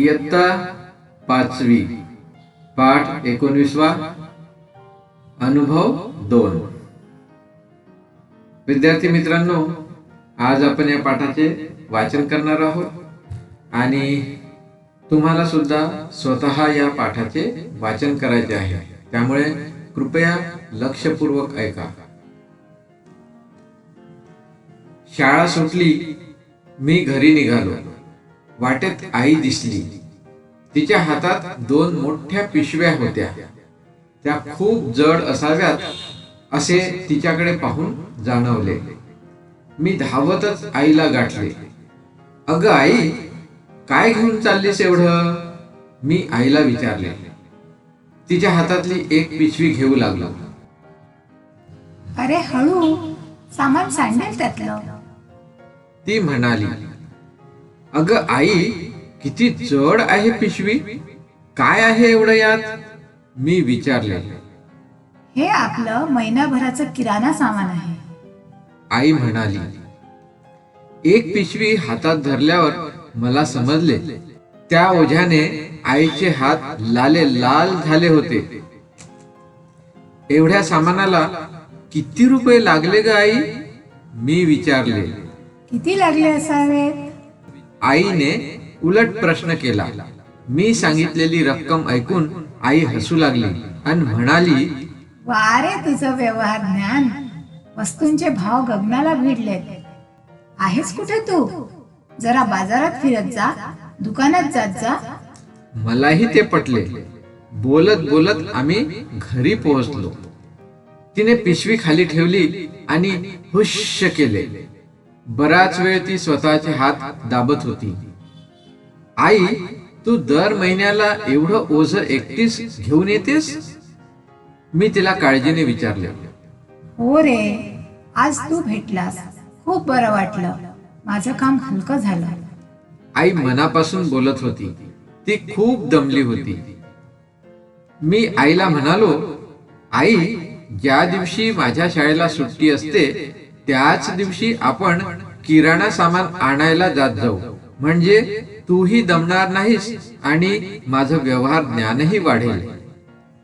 इयत्ता पाचवी पाठ एकोणवीसवा अनुभव दोन. विद्यार्थी मित्रांनो आज आपण या पाठाचे वाचन करणार आहोत आणि तुम्हाला सुद्धा स्वतः या पाठाचे वाचन करायचे आहे. त्यामुळे कृपया लक्षपूर्वक ऐका. शाळा सुटली मी घरी निघालो. वाटेत आई दिसली. तिच्या हातात दोन मोठ्या पिशव्या होत्या. त्या खूप जड असाव्यात असे तिच्याकडे पाहून जाणवले. मी धावतच आईला गाठले. अग आई काय घेऊन चाललीस एवढं? मी आईला विचारले. तिच्या हातातली एक पिशवी घेऊ लागलो. अरे हळू सामान सांडेल त्यातलं. ती म्हणाली अग आई किती जड आहे पिशवी. काय आहे एवढं यात? मी विचारले. हे आपलं महिनाभराचं किराणा सामान आहे. आई म्हणाली एक पिशवी हातात धरल्यावर मला समजले. त्या ओझ्याने आईचे हात लाले लाल झाले होते. एवढ्या सामानाला किती रुपये लागले ग आई? मी विचारले. किती लागले असावेत? आईने उलट प्रश्न केला. मी सांगितलेली रक्कम ऐकून आई हसू लागली आणि म्हणाली वारे तुझं व्यवहार ज्ञान. वस्तूंचे भाव गगनाला भिडलेत. आहेस कुठे तू? जरा बाजारात फिरत जा दुकानात जात जा. मलाही ते पटले. बोलत बोलत आम्ही घरी पोहोचलो. तिने पिशवी खाली ठेवली आणि हुश केले. बराच वेळ ती स्वतःचे हात दाबत होती. आई तू दर महिन्याला एवढं ओझ एकटीच घेऊन येतेस? मी तिला काळजीने विचारले. हो रे आज तू भेटलास. खूप बरं वाटलं. माझं काम हलकं झालं. आई मनापासून बोलत होती. ती खूप दमली होती. मी आईला म्हणालो आई ज्या दिवशी माझ्या शाळेला सुट्टी असते त्याच दिवशी आपण किराणा सामान आणायला जात जाऊ. म्हणजे तूही दमणार नाहीस आणि माझं व्यवहार ज्ञानही वाढेल.